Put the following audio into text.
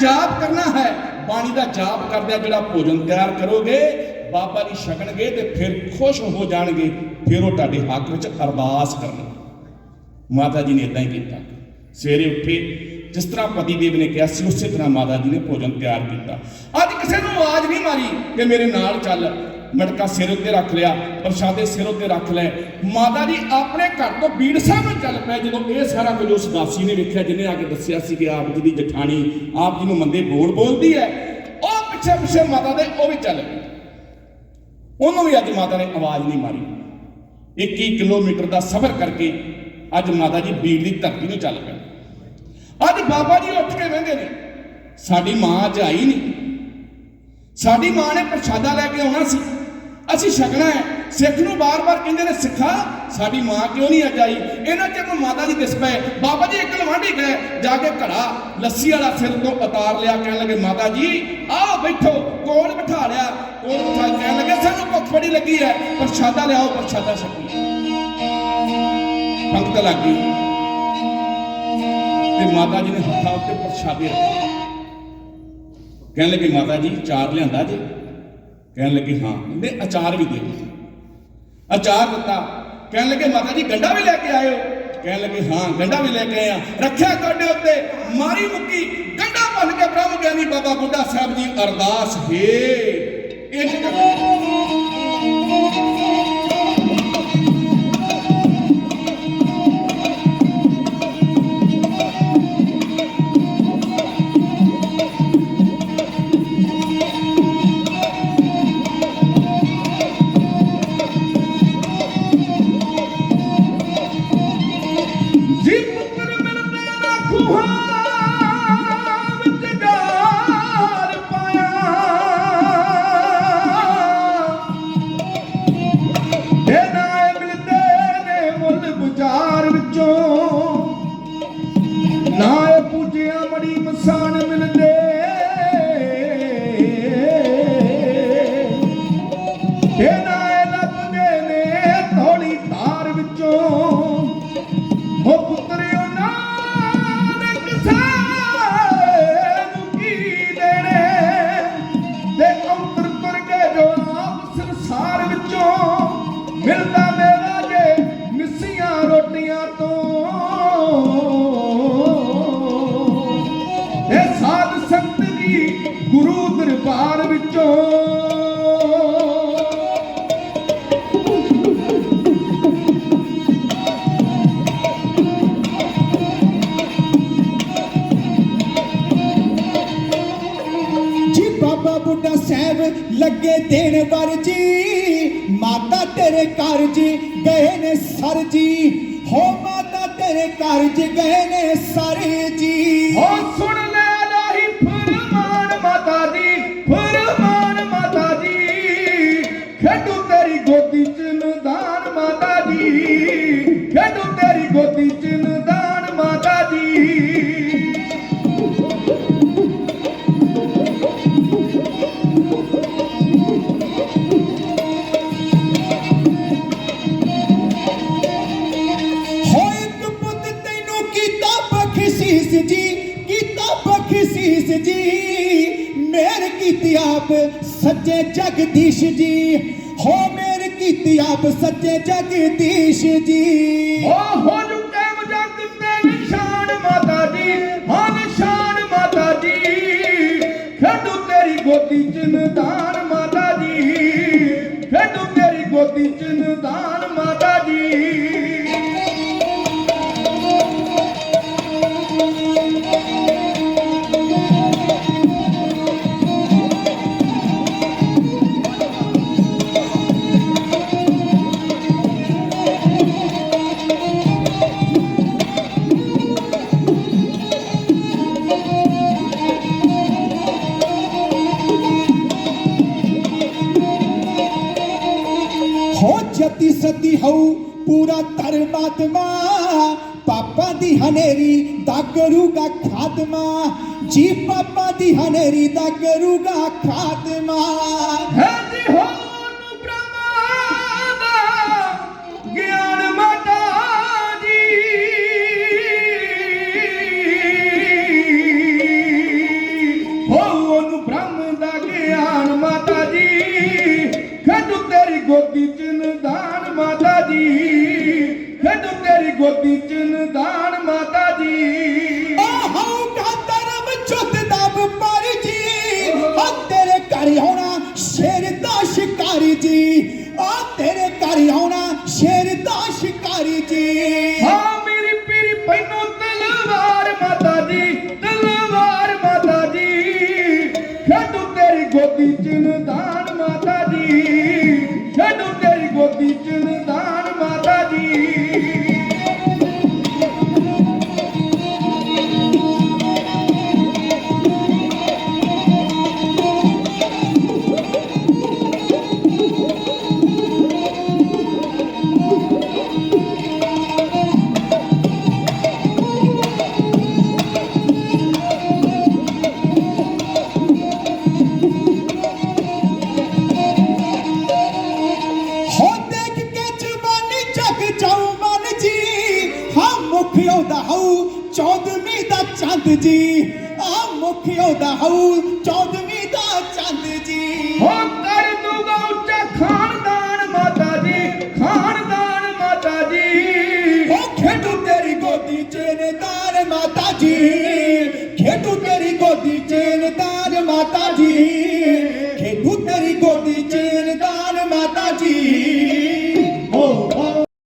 ਜਾਪ ਕਰਨਾ ਹੈ। ਬਾਣੀ ਦਾ ਜਾਪ ਕਰਦਿਆਂ ਜਿਹੜਾ ਭੋਜਨ ਤਿਆਰ ਕਰੋਗੇ, ਬਾਬਾ ਜੀ ਛਕਣਗੇ ਤੇ ਫਿਰ ਖੁਸ਼ ਹੋ ਜਾਣਗੇ, ਫਿਰ ਉਹ ਤੁਹਾਡੇ ਹੱਕ ਵਿੱਚ ਅਰਦਾਸ ਕਰਨਗੇ। ਮਾਤਾ ਜੀ ਨੇ ਇਦਾਂ ਹੀ ਕੀਤਾ। ਸਵੇਰੇ ਉੱਠੇ, ਜਿਸ ਤਰ੍ਹਾਂ ਪਤੀ ਦੇਵ ਨੇ ਕਿਹਾ ਸੀ, ਉਸੇ ਤਰ੍ਹਾਂ ਮਾਤਾ ਜੀ ਨੇ ਭੋਜਨ ਤਿਆਰ ਕੀਤਾ। ਅੱਜ ਕਿਸੇ ਨੂੰ ਆਵਾਜ਼ ਨਹੀਂ ਮਾਰੀ ਕਿ ਮੇਰੇ ਨਾਲ ਚੱਲ। ਮਟਕਾ ਸਿਰ ਉੱਤੇ ਰੱਖ ਲਿਆ, ਪ੍ਰਸ਼ਾਦੇ ਸਿਰ ਉੱਤੇ ਰੱਖ ਲਏ। ਮਾਤਾ ਜੀ ਆਪਣੇ ਘਰ ਤੋਂ ਬੀੜ ਸਾਹਿਬ ਨੂੰ ਚੱਲ ਪਏ, ਜਦੋਂ ਇਹ ਸਾਰਾ ਕੁਝ ਉਸ ਦਾਸੀ ਨੇ ਵੇਖਿਆ, ਜਿਹਨੇ ਆ ਕੇ ਦੱਸਿਆ ਸੀ ਕਿ ਆਪ ਜੀ ਦੀ ਜਠਾਣੀ ਆਪ ਜੀ ਨੂੰ ਮੰਦੇ ਬੋਲ ਬੋਲਦੀ ਹੈ, ਉਹ ਪਿੱਛੇ ਪਿੱਛੇ ਮਾਤਾ ਦੇ ਉਹ ਵੀ ਚੱਲ ਪਈ ਉਹਨੂੰ ਵੀ ਅੱਜ ਮਾਤਾ ਨੇ ਆਵਾਜ਼ ਨਹੀਂ ਮਾਰੀ। 21 ਕਿਲੋਮੀਟਰ ਦਾ ਸਫ਼ਰ ਕਰਕੇ ਅੱਜ ਮਾਤਾ ਜੀ ਬੀੜ ਦੀ ਧਰਤੀ ਨੂੰ ਚੱਲ ਪਏ। ਅੱਜ ਬਾਬਾ ਜੀ ਉੱਠ ਕੇ ਵਹਿੰਦੇ ਨੇ, ਸਾਡੀ ਮਾਂ ਅੱਜ ਆਈ ਨਹੀਂ। ਸਾਡੀ ਮਾਂ ਨੇ ਪ੍ਰਸ਼ਾਦਾ ਲੈ ਕੇ ਆਉਣਾ ਸੀ। ਅਸੀਂ ਛਕਣਾ ਹੈ। ਸਿੱਖ ਨੂੰ ਬਾਰ-ਬਾਰ ਕਹਿੰਦੇ ਨੇ, ਸਿੱਖਾ, ਸਾਡੀ ਮਾਂ ਕਿਉਂ ਨਹੀਂ ਅੱਜ ਆਈ? ਇਹਨਾਂ ਚਿਰ ਨੂੰ ਮਾਤਾ ਦੀ ਦਿਸ ਪਏ ਬਾਬਾ ਜੀ, ਇੱਕ ਲਵਾਂਢੀ ਗਏ, ਜਾ ਕੇ ਘੜਾ, ਲੱਸੀ ਵਾਲਾ ਸਿਰ ਤੋਂ ਉਤਾਰ ਲਿਆ, ਕਹਿਣ ਲੱਗੇ, ਮਾਤਾ ਜੀ, ਆਓ ਬੈਠੋ। ਕੋਲ ਬਿਠਾ ਲਿਆ? ਕੋਲ ਬਿਠਾ? ਕਹਿਣ ਲੱਗੇ, ਸਾਨੂੰ ਭੁੱਖ ਬੜੀ ਲੱਗੀ ਹੈ। ਪ੍ਰਸ਼ਾਦਾ ਲਿਆਓ, ਪ੍ਰਸ਼ਾਦਾ ਛਕੀ ਪੰਕਤ ਲੱਗ ਗਈ। ਤੇ ਮਾਤਾ ਜੀ ਨੇ ਹੱਥਾਂ ਉੱਤੇ ਪ੍ਰਸ਼ਾਦੇ ਰੱਖੇ। ਕਹਿਣ ਲੱਗੇ, ਮਾਤਾ ਜੀ ਚਾਰ ਲਿਆਂਦਾ ਜੀ? ਕਹਿਣ ਲੱਗੇ, ਹਾਂ। ਕਹਿੰਦੇ ਅਚਾਰ ਵੀ ਦੇ ਅਚਾਰ ਦਿੱਤਾ? ਕਹਿਣ ਲੱਗੇ, ਮਾਤਾ ਜੀ, ਗੰਡਾ ਵੀ ਲੈ ਕੇ ਆਇਓ? ਕਹਿਣ ਲੱਗੇ, ਹਾਂ, ਗੰਡਾ ਵੀ ਲੈ ਕੇ ਆਇਆ। ਰੱਖਿਆ ਗੋਡੇ ਉੱਤੇ, ਮਾਰੀ ਮੁੱਕੀ, ਗੰਡਾ ਭੰਨ ਕੇ ਬ੍ਰਹਮ ਗਿਆਨੀ ਬਾਬਾ ਬੁੱਢਾ ਸਾਹਿਬ ਜੀ ਅਰਦਾਸ ਹੈ ਇੱਕ ਲੱਗੇ ਦੇਣ ਵਰ ਜੀ। ਮਾਤਾ ਤੇਰੇ ਘਰ ਜੀ, ਗਏ ਨੇ ਸਰ ਜੀ। ਹੋ ਮਾਤਾ ਤੇਰੇ ਘਰ ਜੀ, ਗਏ ਨੇ ਸਰ ਜੀ। ਹੋ ਸੁਣ ਲੈ ਲਾਹੀ ਫਰਮਾਨ ਮਾਤਾ ਦੀ, ਫਰਮਾਨ ਮਾਤਾ ਦੀ। ਖੇਡੂ ਬਖਸ਼ੀਸ ਜੀ, ਮੇਰ ਕੀਤੀ ਆਪ ਸੱਚੇ ਜਗਦੀਸ਼ ਜੀ। ਹੋ ਮੇਰ ਕੀਤੀ ਆਪ ਸੱਚੇ ਜਗਦੀਸ਼ ਜੀ। ਹੋ ਹੋ ਜੁਕੇ ਮਜਕ ਤੇ ਨਿਸ਼ਾਨ ਮਾਤਾ ਦੀ ਛੇਤੀ ਸਤੀ ਹਉ ਪੂਰਾ ਧਰਮਾਤਮਾ ਪਾਪਾਂ ਦੀ ਹਨੇਰੀ ਦਾ ਕਰੂਗਾ ਖਾਤਮਾ। ਜੀ ਪਾਪਾਂ ਦੀ ਹਨੇਰੀ ਦਾ ਕਰੂਗਾ ਖਾਤਮਾ। ਹੈ ਜੀ। ਹੋ ਨੂੰ ਬ੍ਰਹਮਾ ਦਾ ਗਿਆਨ ਮਾਤਾ ਗੋਦੀ ਚ will be feeling Chand ji. ਆ ਮੁਖਿਓ ਦਾ ਹਉ ਚੌਦਵੀਂ ਦਾ ਚੰਦ ਜੀ। ਹੋ ਕਰ ਦੂਗਾ ਉੱਚਾ ਖਾਨਦਾਨ ਮਾਤਾ ਜੀ ਖਾਨਦਾਨ ਮਾਤਾ ਜੀ। ਹੋ ਖੇਡੂ ਤੇਰੀ ਗੋਦੀ ਚ ਨੇ ਤਾਰ ਮਾਤਾ ਜੀ।